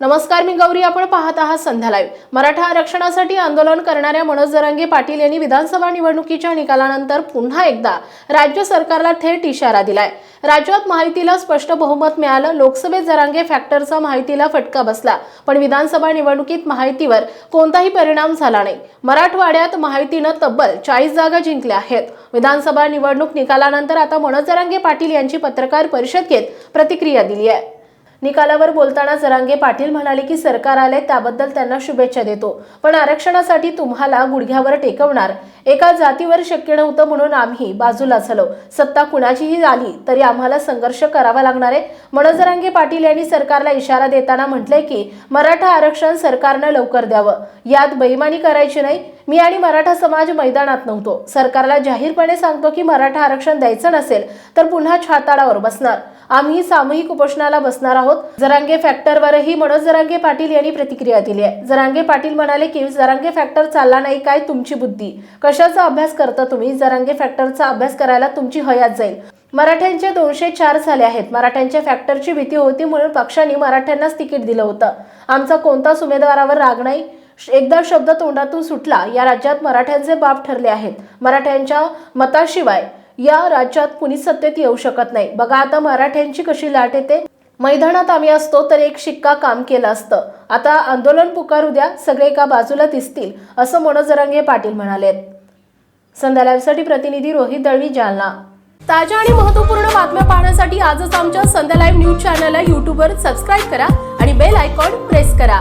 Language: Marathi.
नमस्कार मी गौरी. आपण पाहत आहात संध्या लाईव्ह. मराठा आरक्षणासाठी आंदोलन करणाऱ्या मनोज जरांगे पाटील यांनी विधानसभा निवडणुकीच्या निकालानंतर पुन्हा एकदा राज्य सरकारला थेट इशारा दिलाय. राज्यात माहितीला स्पष्ट बहुमत मिळालं लोकसभेत जरांगे फॅक्टरचा माहितीला फटका बसला. पण विधानसभा निवडणुकीत माहितीवर कोणताही परिणाम झाला नाही. मराठवाड्यात माहितीनं तब्बल चाळीस जागा जिंकल्या आहेत. विधानसभा निवडणूक निकालानंतर आता मनोज जरांगे पाटील यांची पत्रकार परिषद घेत प्रतिक्रिया दिली आहे. निकालावर बोलताना जरांगे पाटील म्हणाले की सरकार आले त्याबद्दल त्यांना शुभेच्छा देतो. पण आरक्षणासाठी तुम्हाला गुडघ्यावर टेकवणार. एका जातीवर शक्य नव्हतं म्हणून आम्ही बाजूला झालो. सत्ता कुणाचीही आली तरी आम्हाला संघर्ष करावा लागणार आहे. मनोज जरांगे पाटील यांनी सरकारला इशारा देताना म्हटलंय की मराठा आरक्षण सरकारनं लवकर द्यावं. यात बेईमानी करायची नाही. मी आणि मराठा समाज मैदानात नव्हतो. सरकारला जाहीरपणे सांगतो की मराठा आरक्षण द्यायचं नसेल तर पुन्हा छाताडावर बसणार. आम्ही सामूहिक उपोषणाला बसणार आहोत. जरांगे फॅक्टरवरही मनोज जरांगे पाटील यांनी प्रतिक्रिया दिली आहे. जरांगे पाटील म्हणाले की जरांगे फॅक्टर चालला नाही काय तुमची बुद्धी? कशाचा अभ्यास करता तुम्ही? जरांगे फॅक्टरचा अभ्यास करायला तुमची हयात जाईल. मराठ्यांचे दोनशे चार झाले आहेत. मराठ्यांच्या फॅक्टरची भीती होती म्हणून पक्षाने मराठ्यांनाच तिकीट दिलं होतं. आमचा कोणताच उमेदवारावर राग नाही. एकदा शब्द तोंडातून सुटला या राज्यात मराठ्यांचे बाप ठरले आहेत. मराठ्यांच्या मताशिवाय या राज्यात कुणीच सत्तेत येऊ शकत नाही. बघा आता मराठ्यांची कशी लाट येते. मैदानात आम्ही असतो तर एक शिक्का काम केलं असतं. आता आंदोलन पुकारू द्या सगळे एका बाजूला दिसतील असं मनोजरंगे पाटील म्हणाले संध्या लाईव्हसाठी प्रतिनिधी रोहित दळवी जालना. ताज्या आणि महत्त्वपूर्ण बातम्या पाहण्यासाठी आजच आमच्या संध्या लाईव्ह न्यूज चॅनलला यूट्यूबवर सबस्क्राईब करा आणि बेल आयकॉन प्रेस करा.